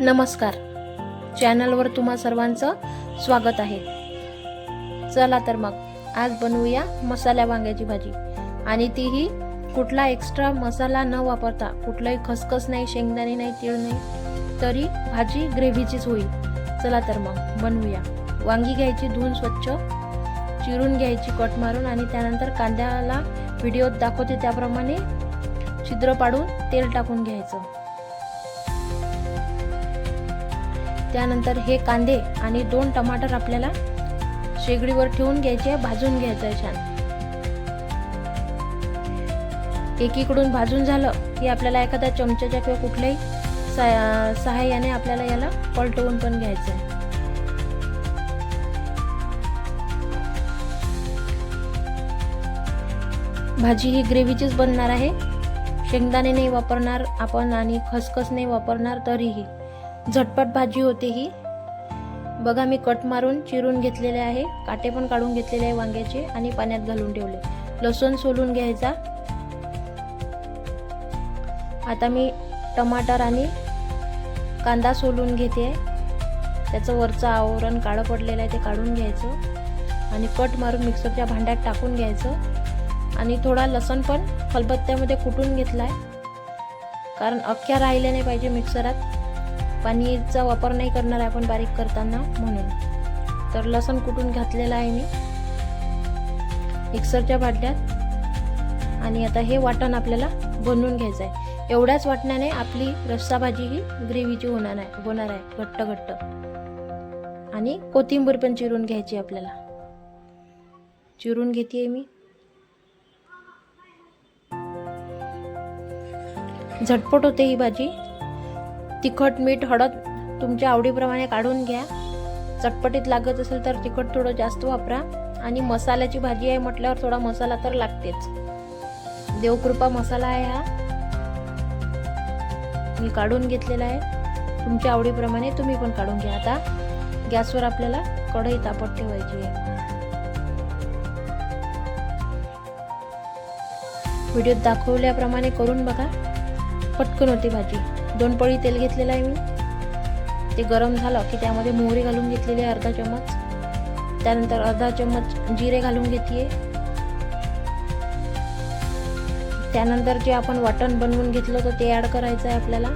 नमस्कार. चॅनलवर तुम्हा सर्वांचं स्वागत आहे. चला तर मग आज बनवूया मसाल्या वांग्याची भाजी. आणि तीही कुठला एक्स्ट्रा मसाला न वापरता कुठलाही खसखस नाही शेंगदाणे नाही तीळ नाही तरी भाजी ग्रेव्हीचीच होईल. चला तर मग बनवूया. वांगी घ्यायची धुवून स्वच्छ चिरून घ्यायची कट मारून आणि त्यानंतर कांद्याला व्हिडिओत दाखवते त्याप्रमाणे छिद्र पाडून तेल टाकून घ्यायचं. त्यानंतर हे कांदे आणि दोन टमाटर आपल्याला शेगडीवर ठेवून घ्यायचे भाजून घ्यायचं आहे छान. एकीकडून भाजून झालं की आपल्याला एखाद्या चमच्याच्या किंवा कुठल्याही सा- सहाय्याने आपल्याला याला पलटवून पण घ्यायचं आहे. भाजी ही ग्रेव्हीचीच बनणार आहे. शेंगदाणे नाही वापरणार आपण आणि खसखस नाही वापरणार तरीही. झटपट भाजी होते ही. बघा मी कट मारून चिरून घेतलेले आहे. काटे पण काढून घेतलेले आहे वांग्याचे आणि पाण्यात घालून ठेवले. लसूण सोलून घ्यायचा. आता मी टमाटर आणि कांदा सोलून घेते. त्याचं वरचं आवरण काळं पडलेलं आहे ते काढून घ्यायचं. आणि कट मारून मिक्सरच्या भांड्यात टाकून घ्यायचं. आणि थोडा लसण पण खलबत्त्यामध्ये कुटून घेतला आहे कारण अख्ख्या राहिल्या नाही पाहिजे मिक्सरात. पाणीचा वापर नाही करणार आहे आपण बारीक करताना म्हणून. तर लसण कुटून घातलेला आहे मी. मिक्सरच्या भांड्यात. आणि आता हे वाटण आपल्याला बनवून घ्यायचं आहे. एवढ्याच वाटण्याने आपली रस्सा भाजी ही ग्रेव्हीची होणार आहे होणार आहे घट्ट घट्ट आणि कोथिंबीर पण चिरून घ्यायची आपल्याला. चिरून घेते मी. झटपट होते ही भाजी. तिखट मीठ हळद तुमच्या आवडीप्रमाणे काढून घ्या. चटपटीत लागत असेल तर तिखट थोडं जास्त वापरा. आणि मसाल्याची भाजी आहे म्हटल्यावर थोडा मसाला तर लागतेच. देवकृपा मसाला आहे हा. मी काढून घेतलेला आहे. तुमच्या आवडीप्रमाणे तुम्ही पण काढून घ्या. आता गॅसवर आपल्याला कढई तापत ठेवायची आहे. व्हिडिओत दाखवल्याप्रमाणे करून बघा. पटकन होती भाजी. दोन पळी तेल घेतलेलं आहे मी. ते गरम झालं की त्यामध्ये मोहरी घालून घेतलेली आहे अर्धा चम्मच. त्यानंतर अर्धा चम्मच जिरे घालून घेते त्यानंतर जे आपण वाटण बनवून घेतलं होतं ते ॲड करायचं आहे आपल्याला.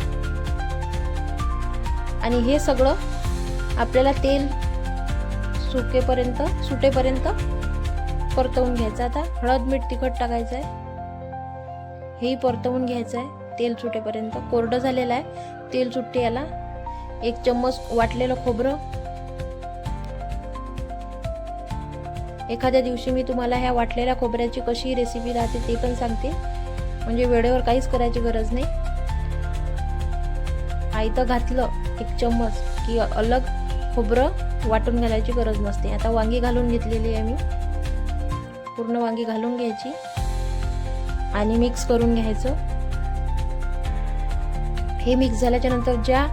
आणि हे सगळं आपल्याला तेल सुकेपर्यंत सुटेपर्यंत परतवून घ्यायचं. आता हळद मीठ तिखट टाकायचं आहे. हेही परतवून घ्यायचं आहे. तेल सुटेपर्यंत कोरडं झालेलं आहे. तेल सुट्टे याला. एक चम्मच वाटलेलं खोबरं. एखाद्या दिवशी मी तुम्हाला ह्या वाटलेल्या खोबऱ्याची कशी रेसिपी राहते ते पण सांगते. म्हणजे वेळेवर काहीच करायची गरज नाही. आयतं घातलं एक चम्मच की अलग खोबरं वाटून घालायची गरज नसते. आता वांगी घालून घेतलेली आहे मी. पूर्ण वांगी घालून घ्यायची. आणि मिक्स करून घ्यायचं. हे मिक्स झाल्याच्यानंतर ज्या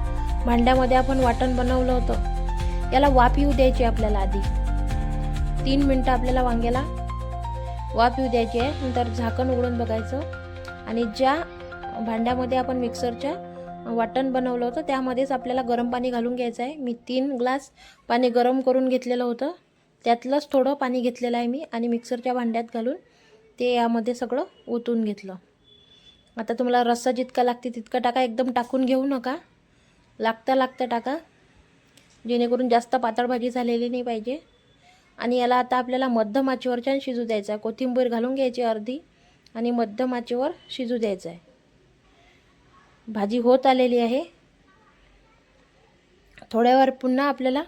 भांड्यामध्ये आपण वाटण बनवलं होतं याला वाफ येऊ द्यायची आपल्याला आधी. तीन मिनटं आपल्याला वांग्याला वाफ येऊ द्यायची आहे. नंतर झाकण उघडून बघायचं. आणि ज्या भांड्यामध्ये आपण मिक्सरच्या वाटण बनवलं होतं त्यामध्येच आपल्याला गरम पाणी घालून घ्यायचं आहे. मी तीन ग्लास पाणी गरम करून घेतलेलं होतं. त्यातलंच थोडं पाणी घेतलेलं आहे मी आणि मिक्सरच्या भांड्यात घालून ते यामध्ये सगळं ओतून घेतलं. आता तुम्हाला रस्सा जितका लागते तितका टाका एकदम टाकून घेऊ नका. लागता लागता टाका. जेणेकरून जास्त पातळ भाजी झालेली नाही पाहिजे. आणि याला आता आपल्याला मध्यम आचेवर छान शिजू द्यायचं आहे. कोथिंबीर घालून घ्यायची अर्धी आणि मध्यम आचेवर शिजू द्यायचं आहे. भाजी होत आलेली आहे. थोड्या वेळ पुन्हा आपल्याला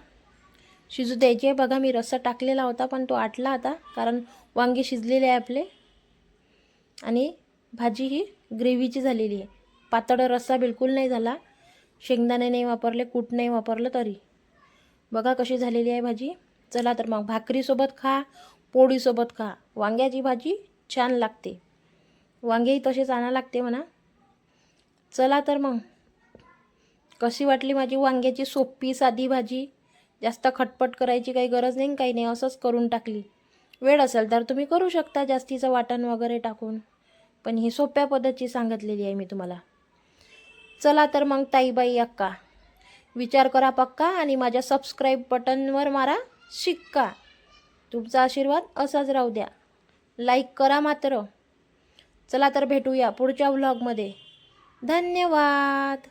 शिजू द्यायची आहे. बघा मी रस्सा टाकलेला होता पण तो आटला आता कारण वांगे शिजलेले आहे आपले. आणि भाजी ही ग्रेव्हीची झालेली आहे. पातळ रस्सा बिलकुल नाही झाला. शेंगदाणे नाही वापरले कूट नाही वापरलं तरी. बघा कशी झालेली आहे भाजी. चला तर मग भाकरीसोबत खा पोळीसोबत खा. वांग्याची भाजी छान लागते. वांगेही तसेच आणा लागते म्हणा. चला तर मग. कशी वाटली माझी वांग्याची सोपी साधी भाजी? जास्त खटपट करायची काही गरज नाही काही नाही असंच करून टाकली. वेळ असेल तर तुम्ही करू शकता जास्तीचं वाटण वगैरे टाकून. पण ही सोप्या पद्धतीची सांगितलेली आहे मी तुम्हाला. चला तर मग ताईबाई अक्का विचार करा पक्का आणि माझ्या सबस्क्राईब बटनवर मारा शिक्का. तुमचा आशीर्वाद असाच राहू द्या. लाईक करा मात्र. चला तर भेटूया पुढच्या व्लॉगमध्ये धन्यवाद.